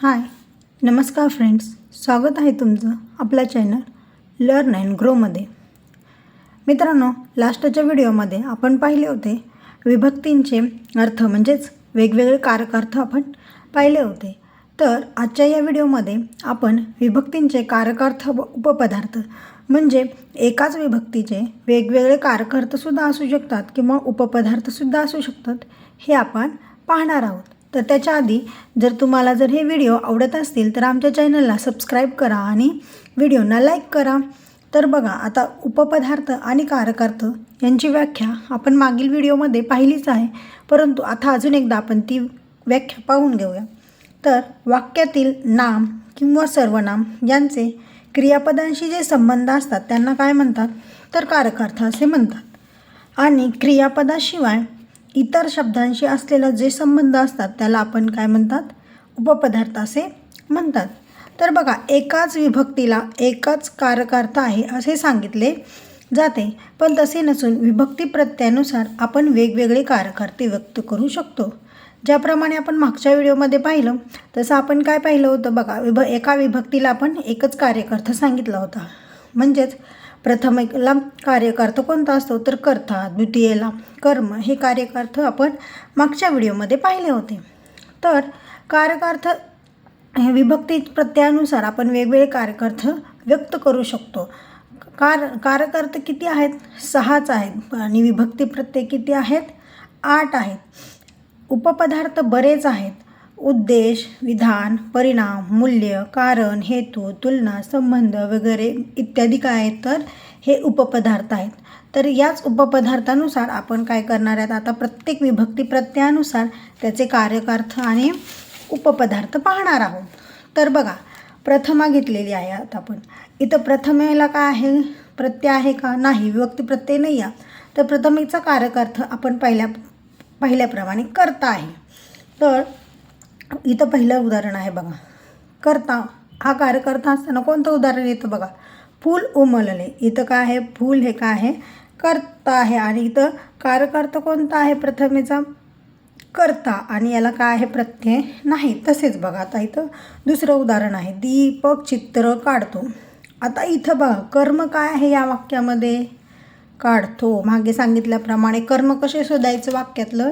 हाय. नमस्कार फ्रेंड्स. स्वागत आहे तुमचं आपल्या चॅनल लर्न अँड ग्रोमध्ये मित्रांनो लास्टच्या व्हिडिओमध्ये आपण पाहिले होते विभक्तींचे अर्थ म्हणजेच वेगवेगळे कारकार्थ आपण पाहिले होते. तर आजच्या या व्हिडिओमध्ये आपण विभक्तींचे कारकार्थ व उपपदार्थ म्हणजे एकाच विभक्तीचे वेगवेगळे कारकार्थसुद्धा असू शकतात किंवा उपपदार्थसुद्धा असू शकतात हे आपण पाहणार आहोत. तर त्याच्या आधी जर तुम्हाला जर हे व्हिडिओ आवडत असतील तर आमच्या चॅनलला सबस्क्राईब करा आणि व्हिडिओना लाईक करा. तर बघा आता उपपदार्थ आणि कारकार्थ यांची व्याख्या आपण मागील व्हिडिओमध्ये पाहिलीच आहे. परंतु आता अजून एकदा आपण ती व्याख्या पाहून घेऊया. तर वाक्यातील नाम किंवा सर्वनाम यांचे क्रियापदांशी जे संबंध असतात त्यांना काय म्हणतात? तर कारकार्थ असे म्हणतात. आणि क्रियापदाशिवाय इतर शब्दांशी असलेला जे संबंध असतात त्याला आपण काय म्हणतात? उपपदार्थ असे म्हणतात. तर बघा एकाच विभक्तीला एकच कारकार्थ आहे असे सांगितले जाते. पण तसे नसून विभक्ती प्रत्ययानुसार आपण वेगवेगळे कारकार्थ व्यक्त करू शकतो. ज्याप्रमाणे आपण मागच्या व्हिडिओमध्ये पाहिलं तसं आपण काय पाहिलं होतं बघा विभ एका विभक्तीला आपण एकच कार्यकर्ता सांगितला होता. म्हणजेच प्रथमेला एकला कार्यकार्थ कोणता असतो तर कर्ता द्वितीयेला कर्म. हे कार्यकार्थ आपण मागच्या व्हिडिओमध्ये पाहिले होते. तर कारकार्थ हे विभक्ती प्रत्ययानुसार आपण वेगवेगळे कारकार्थ व्यक्त करू शकतो. कार कारकार्थ किती आहेत? सहाच आहेत. आणि विभक्ती प्रत्यय किती आहेत? आठ आहेत. उपपदार्थ बरेच आहेत. उद्देश विधान परिणाम मूल्य कारण हेतू तुलना संबंध वगैरे इत्यादी काय आहेत तर हे उपपदार्थ आहेत. तर याच उपपदार्थानुसार आपण काय करणार आहेत? आता प्रत्येक विभक्ती प्रत्ययानुसार त्याचे कार्यकार्थ आणि उपपदार्थ पाहणार आहोत. तर बघा प्रथमा घेतलेली आहे आता आपण. इथं प्रथमेला काय आहे? प्रत्यय आहे का? नाही विभक्ती प्रत्यय नाही आहे. तर प्रथमेचा कार्यकार्थ आपण पहिल्या पहिल्याप्रमाणे करता आहे. तर इथं पहिलं उदाहरण आहे बघा. करता हा कार्यकर्ता असताना कोणतं उदाहरण येतं बघा? फूल उमलले इथं काय आहे? फूल हे काय आहे? करता आहे. आणि इथं कार्यकर्ता कोणता आहे? प्रथमेचा करता. आणि याला काय आहे? प्रत्यय नाही. तसेच बघा. आता इथं दुसरं उदाहरण आहे. दीपक चित्र काढतो. आता इथं बघा. कर्म काय आहे या वाक्यामध्ये? काढतो. मागे सांगितल्याप्रमाणे कर्म कसे शोधायचं वाक्यातलं?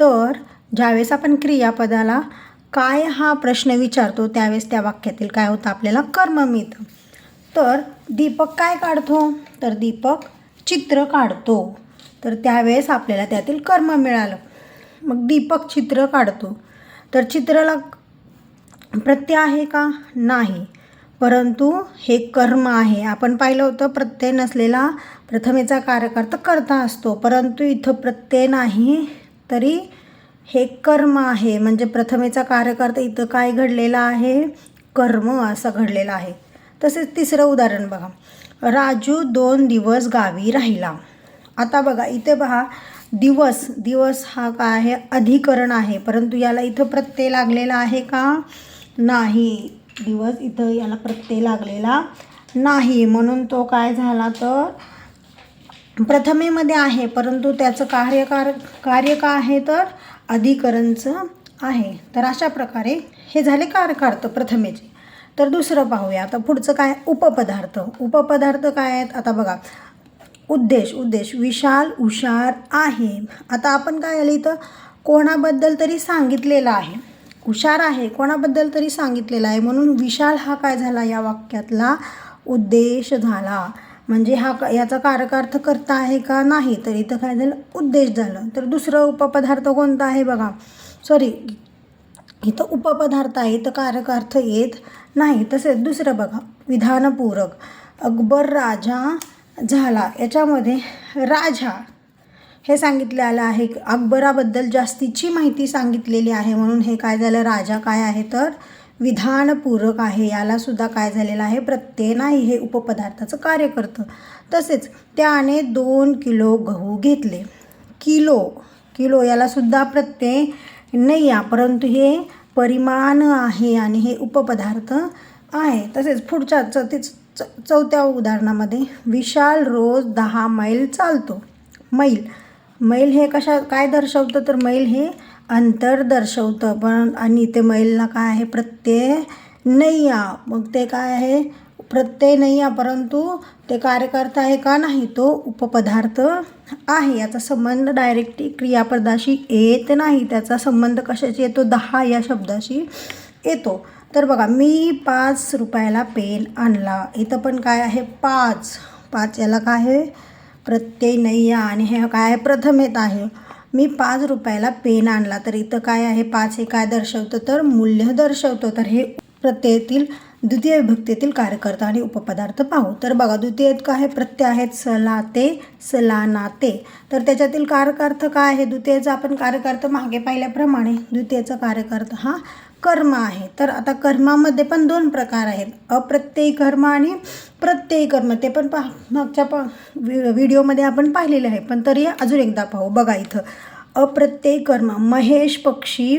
तर ज्यावेळेस आपण क्रियापदाला काय हा प्रश्न विचारतो त्यावेळेस त्या वाक्यातील काय होतं आपल्याला कर्म मिळतं. तर दीपक काय काढतो? तर दीपक चित्र काढतो. तर त्यावेळेस आपल्याला त्यातील कर्म मिळालं. मग दीपक चित्र काढतो. तर चित्राला प्रत्यय आहे का? नाही. परंतु हे कर्म आहे. आपण पाहिलं होतं प्रत्यय नसलेला प्रथमेचा कार्यकर्ता करता असतो. परंतु इथं प्रत्यय नाही तरी हे कर्म आहे. म्हणजे प्रथमेचा कार्यकर्ता इथं काय घडलेला आहे? कर्म असं घडलेलं आहे. तसेच तिसरं उदाहरण बघा. राजू दोन दिवस गावी राहिला. आता बघा इथे पहा दिवस दिवस हा काय आहे? अधिकरण आहे. परंतु याला इथं प्रत्यय लागलेला आहे का? नाही. दिवस इथं याला प्रत्यय लागलेला नाही. म्हणून तो काय झाला तर प्रथमेमध्ये आहे. परंतु त्याचं कार्यकार कार्य का आहे तर अधिकरणचं आहे. तर अशा प्रकारे हे झाले कारकार्थ प्रथमेचे. तर दुसरं पाहूया. आता पुढचं काय? उपपदार्थ. उपपदार्थ काय आहेत? आता बघा. उद्देश उद्देश. विशाल हुशार आहे. आता आपण काय आलं इथं? कोणाबद्दल तरी सांगितलेलं आहे. हुशार आहे. कोणाबद्दल तरी सांगितलेलं आहे. म्हणून विशाल हा काय झाला या वाक्यातला? उद्देश झाला. म्हणजे हा याचा कारकार्थ करता आहे का नाही? तर इथं काय झालं? उद्देश झालं. तर दुसरं उपपदार्थ कोणता आहे बघा? सॉरी इथं उपपदार्थ आहे इथं कारकार्थ येत नाही. तसेच दुसरं बघा. विधानपूरक. अकबर राजा झाला. याच्यामध्ये राजा हे सांगितलेलं आहे. अकबराबद्दल जास्तीची माहिती सांगितलेली आहे. म्हणून हे काय झालं? राजा काय आहे तर विधानपूरक आहे. याला सुद्धा काय झालेलं आहे? प्रत्यय नाही हे उपपदार्थाचं कार्य करतं. तसेच त्याने दोन किलो गहू घेतले. किलो किलो यालासुद्धा प्रत्यय नाही आहे परंतु हे परिमाण आहे आणि हे उपपदार्थ आहे. तसेच पुढच्या चौतीच च चौथ्या उदाहरणामध्ये विशाल रोज दहा मैल चालतो. मैल. मैल हे कशा काय दर्शवतं? तर मैल हे अंतर दर्शवतं. पण आणि इथे मैलला काय आहे? प्रत्यय नाही मग ते काय आहे? प्रत्यय नाही या परंतु ते कार्यकर्ता आहे का नाही? तो उपपदार्थ आहे. याचा संबंध डायरेक्ट क्रियापदाशी येत नाही. त्याचा संबंध कशाशी येतो? दहा या शब्दाशी येतो. तर बघा मी पाच रुपयाला पेन आणला. इथं पण काय आहे? पाच. पाच याला काय आहे? प्रत्यय नाही आणि हे काय? आहे प्रथम येत आहे. मी पाच रुपयाला पेन आणला. तर इथं काय आहे? पाच हे काय दर्शवतं? तर मूल्य दर्शवतं. तर हे प्रत्ययातील द्वितीय विभक्तीतील कार्यकर्ता आणि उपपदार्थ पाहू. तर बघा द्वितीयत काय आहे? प्रत्यय आहेत सलाते सलानाते. तर त्याच्यातील कार्यकर्थ काय आहे? द्वितीयचा आपण कार्यकर्ता मागे पाहिल्याप्रमाणे द्वितीयचा कार्यकर्ता हा कर्म आहे. तर आता कर्मामध्ये पण दोन प्रकार आहेत. अप्रत्ययी कर्म आणि प्रत्ययी कर्म. ते पण पा मागच्या पा व्हि- व्हिडिओमध्ये आपण पाहिलेले आहे. पण तरी अजून एकदा पाहू. बघा इथं. अप्रत्ययी कर्म. महेश पक्षी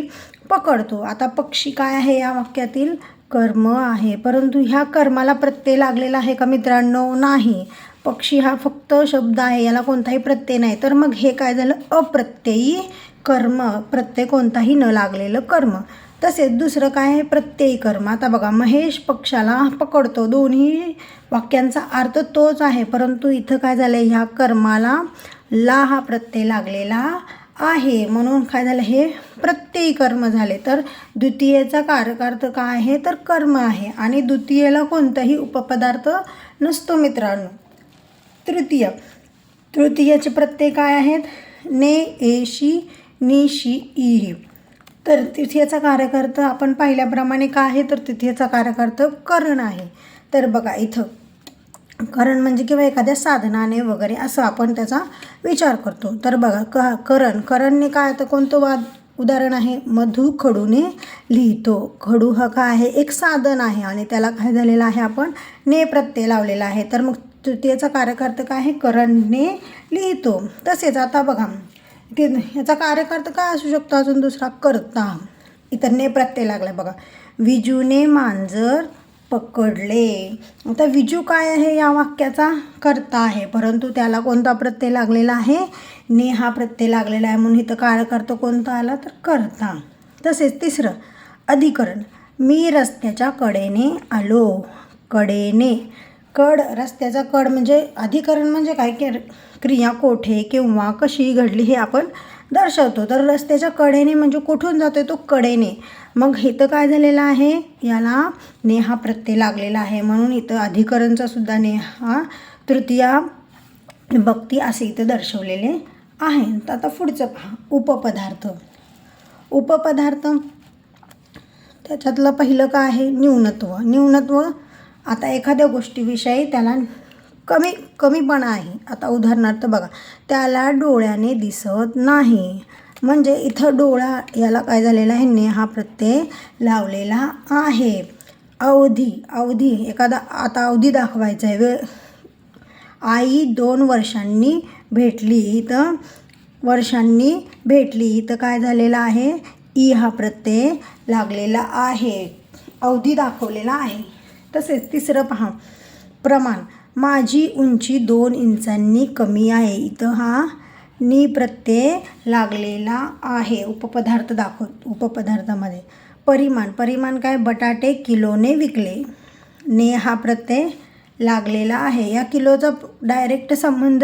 पकडतो. आता पक्षी काय आहे या वाक्यातील? कर्म आहे. परंतु ह्या कर्माला प्रत्यय लागलेला आहे का मित्रांनो? नाही. पक्षी हा फक्त शब्द आहे. याला कोणताही प्रत्यय नाही. तर मग हे काय झालं? अप्रत्ययी कर्म. प्रत्यय कोणताही न लागलेलं कर्म. तसेच दुसरं काय आहे? प्रत्ययी कर्म. आता बघा महेश पक्षाला पकडतो. दोन्ही वाक्यांचा अर्थ तोच आहे. परंतु इथं काय झालं ह्या कर्माला ला हा प्रत्यय लागलेला आहे. म्हणून काय झालं? हे प्रत्ययी कर्म झाले. तर द्वितीयेचा कारकार्थ काय आहे? तर कर्म आहे. आणि द्वितीयेला कोणताही उपपदार्थ नसतो मित्रांनो. तृतीय. तृतीयाचे प्रत्यय काय आहेत? ने एशी निशी इही तर तिथेचा कार्यकर्ता आपण पाहिल्याप्रमाणे का आहे तर तिथेचा कार्यकर्ता करण आहे. तर बघा इथं करण म्हणजे किंवा एखाद्या साधनाने वगैरे असं आपण त्याचा विचार करतो. तर बघा क करण करणने काय तर कोणतं वाद उदाहरण आहे? मधु खडूने लिहितो. खडू हा काय आहे? एक साधन आहे आणि त्याला काय झालेलं आहे आपण? ने प्रत्यय लावलेला आहे. तर मग तृतीयचा कार्यकर्ता काय आहे? करणने लिहितो. तसेच आता बघा की ह्याचा कार्यकर्ता काय असू शकतो? अजून दुसरा करता. इथं ने प्रत्यय लागला बघा. विजूने मांजर पकडले. आता विजू काय आहे या वाक्याचा? करता आहे. परंतु त्याला कोणता प्रत्यय लागलेला आहे? ने हा प्रत्यय लागलेला आहे. म्हणून इथं कार्यकर्ता कोणता आला? तर करता. तसेच तिसरं अधिकरण. मी रस्त्याच्या कडेने आलो. कडेने. कड रस्त्याचा कड म्हणजे अधिकरण म्हणजे काय? की क्रिया कोठे किंवा कशी घडली हे आपण दर्शवतो. तर रस्त्याच्या कडेने म्हणजे कुठून जातोय तो कडेने. मग इथं काय झालेलं आहे? याला नेहा प्रत्यय लागलेला आहे. म्हणून इथं अधिकरणचा सुद्धा नेहा तृतीया भक्ती असे इथं दर्शवलेले आहे. तर आता पुढचं पहा. उपपदार्थ. उपपदार्थ. त्याच्यातलं पहिलं काय आहे? न्यूनत्व. न्यूनत्व आता एखाद्या गोष्टीविषयी त्याला कमी कमीपणा आहे. आता उदाहरणार्थ बघा त्याला डोळ्याने दिसत नाही. म्हणजे इथं डोळा याला काय झालेला आहे? ने हा प्रत्यय लावलेला आहे. अवधी अवधी एखादा आता अवधी दाखवायचा आहे. वेळ आई दोन वर्षांनी भेटली इथं वर्षांनी भेटली इथं काय झालेलं आहे? ई हा प्रत्यय लागलेला आहे. अवधी दाखवलेला आहे. तसेच तिसरं पहा. प्रमाण. माझी उंची दोन इंचांनी कमी आहे. इथं हा नी प्रत्यय लागलेला आहे. उपपदार्थ दाखव उपपदार्थामध्ये. परिमाण. परिमाण काय? बटाटे किलोने विकले. ने हा प्रत्यय लागलेला आहे. या किलोचा डायरेक्ट संबंध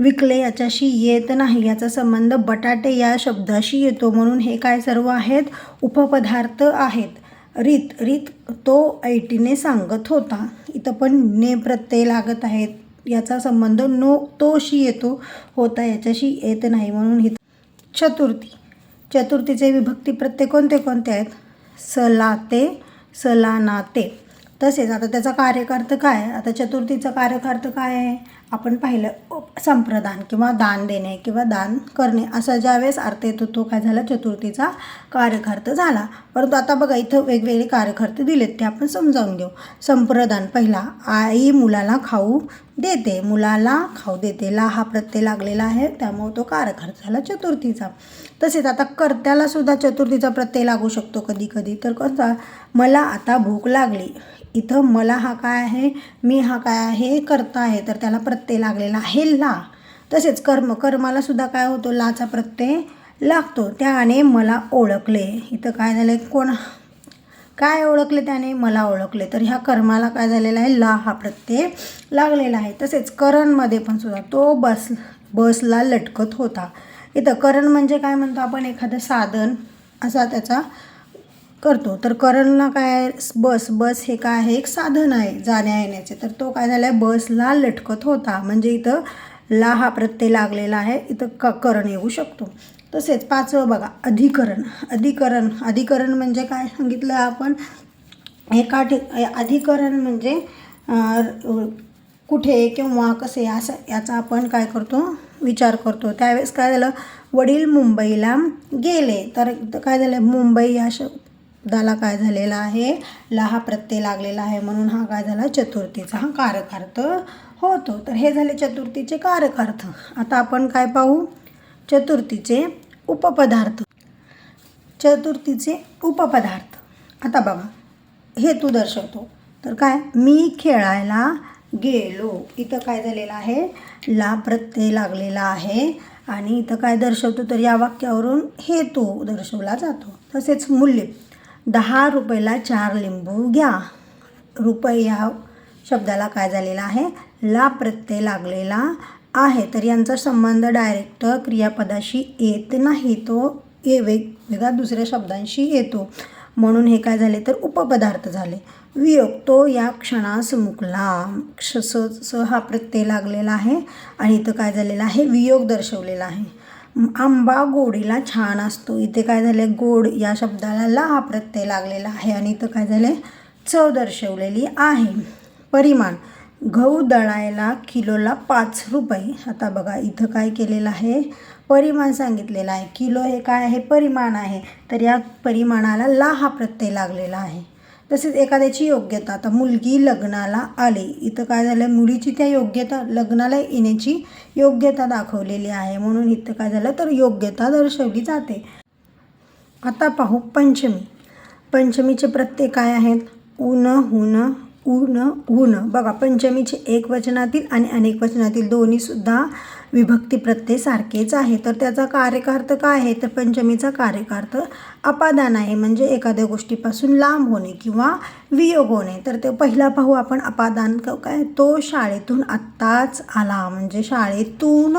विकले याच्याशी येत नाही. याचा संबंध बटाटे या शब्दाशी येतो. म्हणून हे काय सर्व आहेत? उपपदार्थ आहेत. रीत रीत तो ऐटीने सांगत होता. इथं पण ने प्रत्यय लागत आहेत. याचा संबंध नो तोशी येतो होता याच्याशी येत नाही म्हणून ही चतुर्थी. चतुर्थीचे विभक्ती प्रत्यय कोणते कोणते आहेत? सलाते सलानाते. तसेच आता त्याचा कार्यकार्थ काय? आता चतुर्थीचा कार्यकार्थ काय आहे? आपण पाहिलं संप्रदान किंवा दान देणे किंवा दान करणे असा ज्यावेळेस अर्थ येतो तो काय झाला? चतुर्थीचा कार्यकार्थ झाला. परंतु आता बघा इथं वेगवेगळे कार्यकर्ते दिलेत ते आपण समजावून घेऊ. संप्रदान पहिला आई मुलाला खाऊ देते. मुलाला खाऊ देते. ला हा प्रत्यय लागलेला आहे त्यामुळे तो कार्यकार्थ झाला चतुर्थीचा. तसेच आता कर्त्याला सुद्धा चतुर्थीचा प्रत्यय लागू शकतो कधी कधी तर कसा मला आता भूक लागली. इथं मला हा काय आहे? मी हा काय आहे? करता आहे. तर त्याला प्रत्यय लागलेला आहे ला. तसेच कर्म कर्माला सुद्धा काय होतो? लाचा प्रत्यय लागतो. त्याने मला ओळखले. इथं काय झालं आहे कोण? काय ओळखले त्याने? मला ओळखले. तर ह्या कर्माला काय झालेला आहे? ला हा प्रत्यय लागलेला आहे. तसेच करणमध्ये पण सुद्धा तो बस बसला लटकत होता. इथं करण म्हणजे काय म्हणतो आपण? एखादं साधन. असा त्याचा करतो. तर करणला काय बस बस हे काय आहे? एक साधन आहे जाण्या येण्याचे. तर तो काय झाला आहे बसला लटकत होता. म्हणजे इथं ला हा प्रत्यय लागलेला आहे. इथं क करण येऊ शकतो. तसेच पाचवं बघा अधिकरण. अधिकरण. अधिकरण म्हणजे काय सांगितलं आपण? एका ठिक अधिकरण म्हणजे कुठे किंवा कसे असं याचा आपण काय करतो? विचार करतो. त्यावेळेस काय झालं? वडील मुंबईला गेले. तर इथं काय झालं मुंबई या शब्दाला काय झालेला आहे? ला हा प्रत्यय लागलेला आहे म्हणून हा काय झाला? चतुर्थीचा हा कारकार्थ होतो. तर हे झाले चतुर्थीचे कारकार्थ. आता आपण काय पाहू? चतुर्थीचे उपपदार्थ. चतुर्थीचे उपपदार्थ. आता बघा हेतू दर्शवतो. तर काय? मी खेळायला गेलो. इथं काय झालेलं आहे? ला प्रत्यय लागलेला आहे. आणि इथं काय दर्शवतो? तर या वाक्यावरून हेतू दर्शवला जातो. तसेच मूल्य. दहा रुपयाला चार लिंबू घ्या. रुपये या शब्दाला काय झालेला आहे? ला प्रत्यय लागलेला आहे. तर यांचा संबंध डायरेक्ट क्रियापदाशी येत नाही. तो ए वेगवेगळ्या दुसऱ्या शब्दांशी येतो. म्हणून हे काय झाले? तर उपपदार्थ झाले. वियोग तो या क्षणास मुकला. क्ष स स हा प्रत्यय लागलेला आहे. आणि इथं काय झालेलं आहे? वियोग दर्शवलेला आहे. आंबा गोडीला छान असतो. इथे काय झालं आहे गोड या शब्दाला ला हा प्रत्यय लागलेला आहे आणि इथं काय झालं आहे चव दर्शवलेली आहे. परिमाण गहू दळायला किलोला पाच रुपये. आता बघा इथं काय केलेलं आहे परिमाण सांगितलेलं आहे. किलो हे काय आहे परिमाण आहे. तर या परिमाणाला ला हा प्रत्यय लागलेला आहे. तसेच एखाद्याची योग्यता. आता मुलगी लग्नाला आली. इथं काय झालं? मुलीची त्या योग्यता लग्नाला येण्याची योग्यता दाखवलेली आहे. म्हणून इथं काय झालं? तर योग्यता दर्शवली जाते. आता पाहू पंचमी. पंचमीचे प्रत्यय काय आहेत? ऊन हुन ऊन ऊन बघा पंचमीचे एक वचनातील आणि अनेक वचनातील दोन्हीसुद्धा विभक्ती प्रत्यय सारखेच आहे. तर त्याचा कार्यकार्थ काय आहे? तर पंचमीचा कार्यकार्थ अपादान आहे. म्हणजे एखाद्या गोष्टीपासून लांब होणे किंवा वियोग होणे. तर ते पहिला पाहू आपण अपादान काय? तो शाळेतून आत्ताच आला. म्हणजे शाळेतून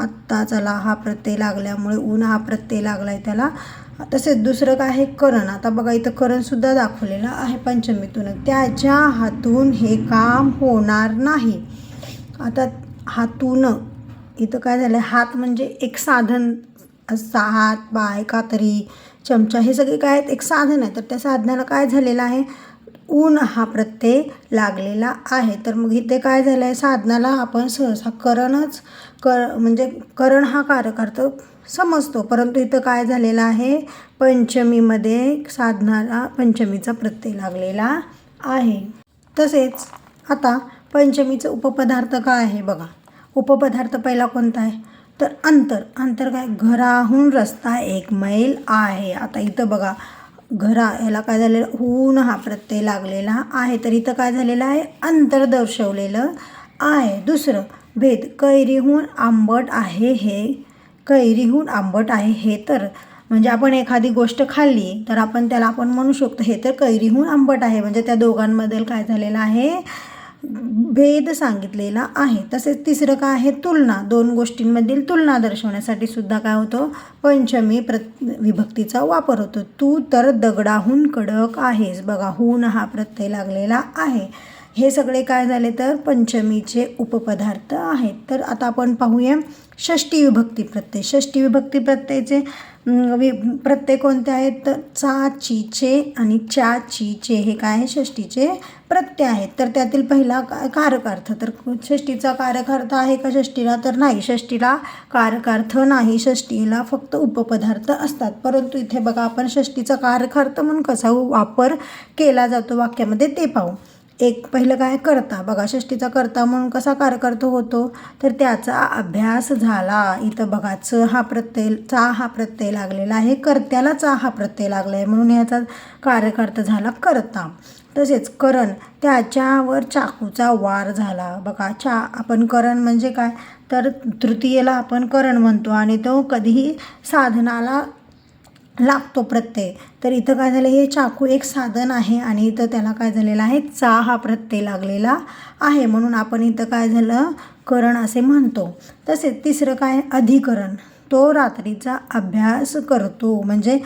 आत्ताच आला. हा प्रत्यय लागल्यामुळे ऊन हा प्रत्यय लागला आहे त्याला. तसेच दुसरं काय आहे? करण. आता बघा इथं करणसुद्धा दाखवलेलं आहे पंचमीतून. त्याच्या हातून हे काम होणार नाही. आता हातून इथं काय झालं हात म्हणजे एक साधन. असा हात बाय कातरी चमचा हे सगळे काय आहेत? एक साधन आहे. तर त्या साधनाला काय झालेलं आहे? ऊन हा प्रत्यय लागलेला आहे. तर मग इथे काय झालं आहे साधनाला आपण सहसा करणच कर म्हणजे करण हा कारकार्थ समजतो. परंतु इथं काय झालेलं आहे? पंचमीमध्ये साधनाला पंचमीचा प्रत्यय लागलेला आहे. तसेच आता पंचमीचं उपपदार्थ काय आहे बघा. उपपदार्थ पहिला कोणता आहे? तर अंतर. अंतर काय? घराहून रस्ता एक मैल आहे. आता इथं बघा घरा याला काय झालेलं? हून हा प्रत्यय लागलेला आहे. तर इथं काय झालेलं आहे? अंतर दर्शवलेलं आहे. दुसरं भेद कैरीहून आंबट आहे हे कैरीहून आंबट आहे हे तर म्हणजे आपण एखादी गोष्ट खाल्ली तर आपण त्याला आपण म्हणू शकतो हे तर कैरीहून आंबट आहे. म्हणजे त्या दोघांमधील काय झालेलं आहे? भेद सांगितलेला आहे. तसेच तिसरं काय आहे? तुलना. दोन गोष्टींमधील तुलना दर्शवण्यासाठी सुद्धा काय होतो? पंचमी प्र विभक्तीचा वापर होतो. तू तर दगडाहून कडक आहेस. बघा हून हा प्रत्यय लागलेला आहे. हे सगळे काय झाले तर पंचमीचे उपपदार्थ आहेत. तर आता आपण पाहूया षष्टी विभक्ती प्रत्यय. षष्टी विभक्ती प्रत्ययचे वि प्रत्यय कोणते आहेत? तर चा चीचे आणि चा चीचे हे काय आहे? षष्टीचे प्रत्यय आहेत. तर त्यातील पहिला का कारकार्थ तर षष्टीचा कारकार्थ आहे का षष्टीला तर नाही. षष्टीला कारकार्थ नाही. षष्टीला फक्त उपपदार्थ असतात. परंतु इथे बघा आपण षष्टीचा कारकार्थ म्हणून कसा वापर केला जातो वाक्यामध्ये ते पाहू. एक पहिलं काय करता? बघा षष्टीचा करता म्हणून कसा कारकर्त होतो? तर त्याचा अभ्यास झाला. इथं बघा च हा प्रत्यय चा हा प्रत्यय लागलेला आहे. कर्त्याला चा हा प्रत्यय लागला आहे म्हणून याचा कार्यकर्ता झाला करता. तसेच करण त्याच्यावर चाकूचा वार झाला. बघा चा आपण करण म्हणजे काय? तर तृतीयेला आपण करण म्हणतो आणि तो कधीही साधनाला लागतो प्रत्यय. तर इथं काय झालं हे चाकू एक साधन आहे आणि इथं त्याला काय झालेलं आहे चा हा प्रत्यय लागलेला आहे. म्हणून आपण इथं काय झालं करण असे म्हणतो. तसेच तिसरं काय अधिकरण. तो रात्रीचा अभ्यास करतो. म्हणजे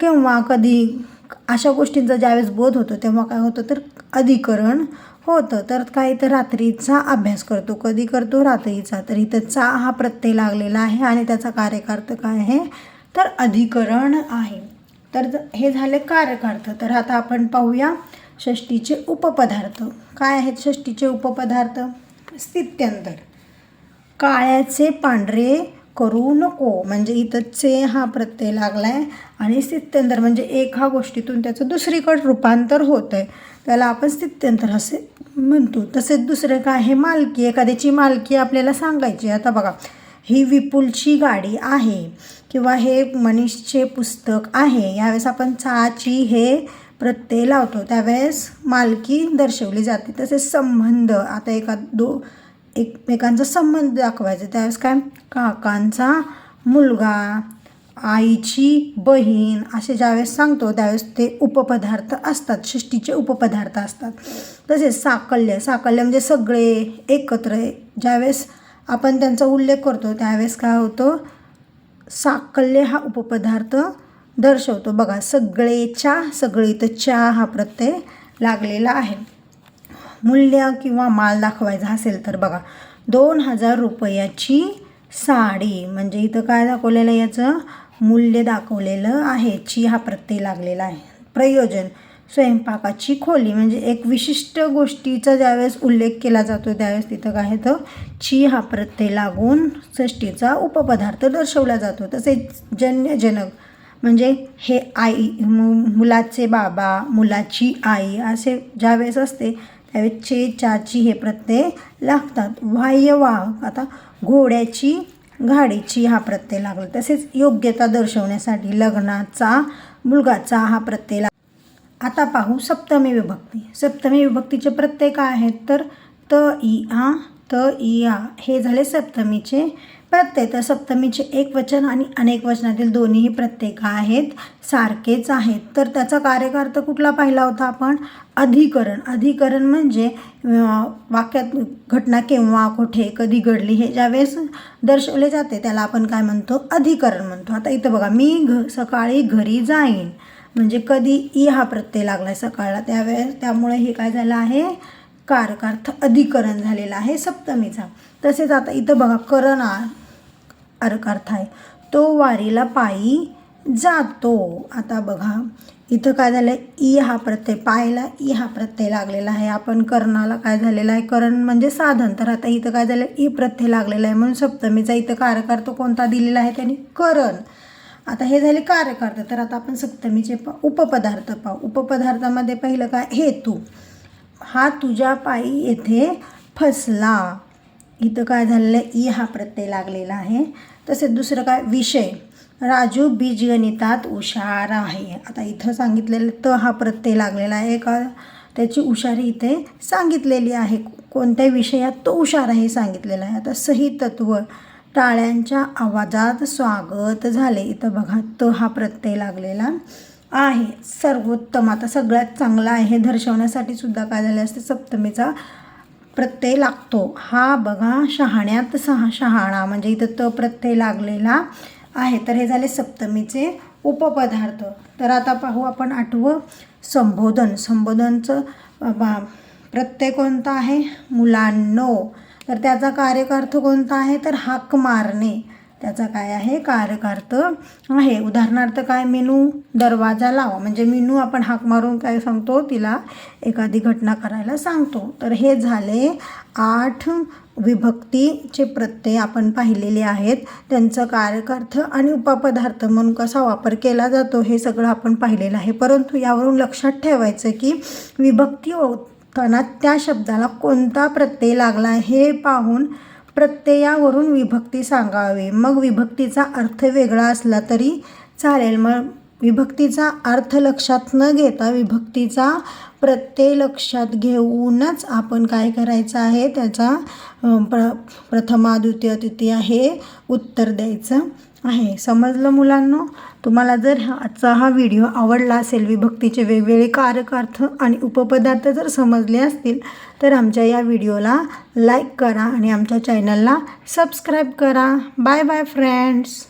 किंवा कधी अशा गोष्टींचा ज्यावेळेस बोध होतो तेव्हा काय होतं तर अधिकरण होतं. तर काय इथं रात्रीचा अभ्यास करतो. कधी करतो रात्रीचा. तर इथं चा हा प्रत्यय लागलेला आहे आणि त्याचा कार्यकार्थ काय आहे तर अधिकरण आहे. तर हे झाले कारकार्थ. तर आता आपण पाहूया षष्टीचे उपपदार्थ. काय आहेत षष्टीचे उपपदार्थ? स्थित्यंतर. काळ्याचे पांढरे करू नको. म्हणजे इथं चे हा प्रत्यय लागला आहे आणि स्थित्यंतर म्हणजे एका गोष्टीतून त्याचं दुसरीकडे रूपांतर होतं आहे त्याला आपण स्थित्यंतर असे म्हणतो. तसेच दुसरं काय? आहे मालकी. एखाद्याची मालकी आपल्याला सांगायची आता बघा ही विपुलची गाडी आहे किंवा हे मनीषचे पुस्तक आहे. यावेळेस आपण चाची हे प्रत्यय लावतो. त्यावेळेस मालकी दर्शवली जाते. तसेच संबंध. आता एका दो एकमेकांचा संबंध दाखवायचा. त्यावेळेस काय? काकांचा मुलगा आईची बहीण असे ज्यावेळेस सांगतो त्यावेळेस ते उपपदार्थ असतात. षष्टीचे उपपदार्थ असतात. तसेच साकल्य. साकल्य म्हणजे सगळे एकत्र. ज्यावेळेस आपण त्यांचा उल्लेख करतो त्यावेळेस काय होतं? साकल्य हा उपपदार्थ दर्शवतो. बघा सगळेच्या सगळीत तर च्या हा प्रत्यय लागलेला आहे. मूल्य किंवा माल दाखवायचा असेल तर बघा दोन हजार रुपयाची साडी म्हणजे इथं काय दाखवलेलं आहे याचं? मूल्य दाखवलेलं आहे ची हा प्रत्यय लागलेला आहे. प्रयोजन स्वयंपाकाची खोली. म्हणजे एक विशिष्ट गोष्टीचा ज्यावेळेस उल्लेख केला जातो त्यावेळेस तिथं काय तर ची हा प्रत्यय लागून षष्टीचा उपपदार्थ दर्शवला जातो. तसेच जन्यजनक म्हणजे हे आई मु मुलाचे बाबा मुलाची आई असे ज्यावेळेस असते त्यावेळेस चे चाची हे प्रत्यय लागतात. बाह्यवाहक आता घोड्याची गाडीची हा प्रत्यय लागला. तसेच योग्यता दर्शवण्यासाठी लग्नाचा मुलगाचा हा प्रत्यय लाग आता पाहू सप्तमी विभक्ती. सप्तमी विभक्तीचे प्रत्यय काय आहेत? तर त इ आ त इ आ हे झाले सप्तमीचे प्रत्यय. तर सप्तमीचे एक वचन आणि अनेक वचनातील दोन्हीही प्रत्यय काय आहेत? सारखेच आहेत. तर त्याचा कार्यकार्थ कुठला पाहिला होता आपण? अधिकरण. अधिकरण म्हणजे वाक्यात घटना केव्हा कुठे कधी घडली हे ज्यावेळेस दर्शवले जाते त्याला आपण काय म्हणतो? अधिकरण म्हणतो. आता इथं बघा मी घ सकाळी घरी जाईन. म्हणजे कधी ई हा प्रत्यय लागला आहे सकाळला त्यावेळेस त्यामुळे हे काय झालं आहे? कारकार्थ अधिकरण झालेला आहे सप्तमीचा. तसेच आता इथं बघा करण अर्कार्थ आहे. तो वारीला पायी जातो. आता बघा इथं काय झालं आहे ई हा प्रत्यय पायला ई हा प्रत्यय लागलेला आहे. आपण कर्णाला काय झालेला आहे? करण म्हणजे साधन. तर आता इथं काय झालं ई प्रत्यय लागलेला आहे म्हणून सप्तमीचा इथं कारकार्थ कोणता दिलेला आहे? त्याने करण. आता हे झाले कार्यकार्थ तर आता आपण सप्तमीचे प उपपदार्थ पाहू. उपपदार्थामध्ये पहिलं काय? हेतू. हा तुझ्या पायी येथे फसला. इथं काय झालेलं आहे? ई हा प्रत्यय लागलेला आहे. तसेच दुसरं काय? विषय. राजू बीजगणितात हुशार आहे. आता इथं सांगितलेलं त हा प्रत्यय लागलेला आहे का? त्याची हुशारी इथे सांगितलेली आहे. कोणत्या विषयात तो हुशार आहे सांगितलेला आहे. आता सही तत्व. टाळ्यांच्या आवाजात स्वागत झाले. इथं बघा त हा प्रत्यय लागलेला आहे. सर्वोत्तम. आता सगळ्यात चांगला आहे हे दर्शवण्यासाठी सुद्धा काय झाले असते सप्तमीचा प्रत्यय लागतो. हा बघा शहाण्यात सहा शहाणा. म्हणजे इथं त प्रत्यय लागलेला आहे. तर हे झाले सप्तमीचे उपपदार्थ. तर आता पाहू आपण आठवं संबोधन. संबोधनचं बा- प्रत्यय कोणता आहे? मुलांनो तर त्याचा कार्यकार्थ कोणता आहे? तर हाक मारणे. त्याचा काय आहे? कार्यकार्थ आहे. उदाहरणार्थ काय? मेनू दरवाजा लावा. म्हणजे मेनू आपण हाक मारून काय सांगतो? तिला एखादी घटना करायला सांगतो. तर हे झाले आठ विभक्तीचे प्रत्यय आपण पाहिलेले आहेत. त्यांचं कार्यकार्थ आणि उपपदार्थ म्हणून कसा वापर केला जातो? हे सगळं आपण पाहिलेलं आहे. परंतु यावरून लक्षात ठेवायचं की विभक्ती ओळखताना त्या शब्दाला कोणता प्रत्यय लागला हे पाहून प्रत्ययावरून विभक्ती सांगावी. मग विभक्तीचा अर्थ वेगळा असला तरी चालेल. मग विभक्तीचा अर्थ लक्षात न घेता विभक्तीचा प्रत्यय लक्षात घेऊनच आपण काय करायचं आहे? त्याचा प्र प्रथमा द्वितीय तृतीय हे उत्तर द्यायचं. आहे. समजलं मुलांनो? तुम्हाला जर आजचा हा व्हिडिओ आवडला असेल विभक्तीचे वेगवेगळे कारक अर्थ आणि उपपदार्थ जर समजले असतील तर आमच्या या व्हिडिओला लाईक करा आणि आमच्या चॅनलला सबस्क्राईब करा. Bye bye friends!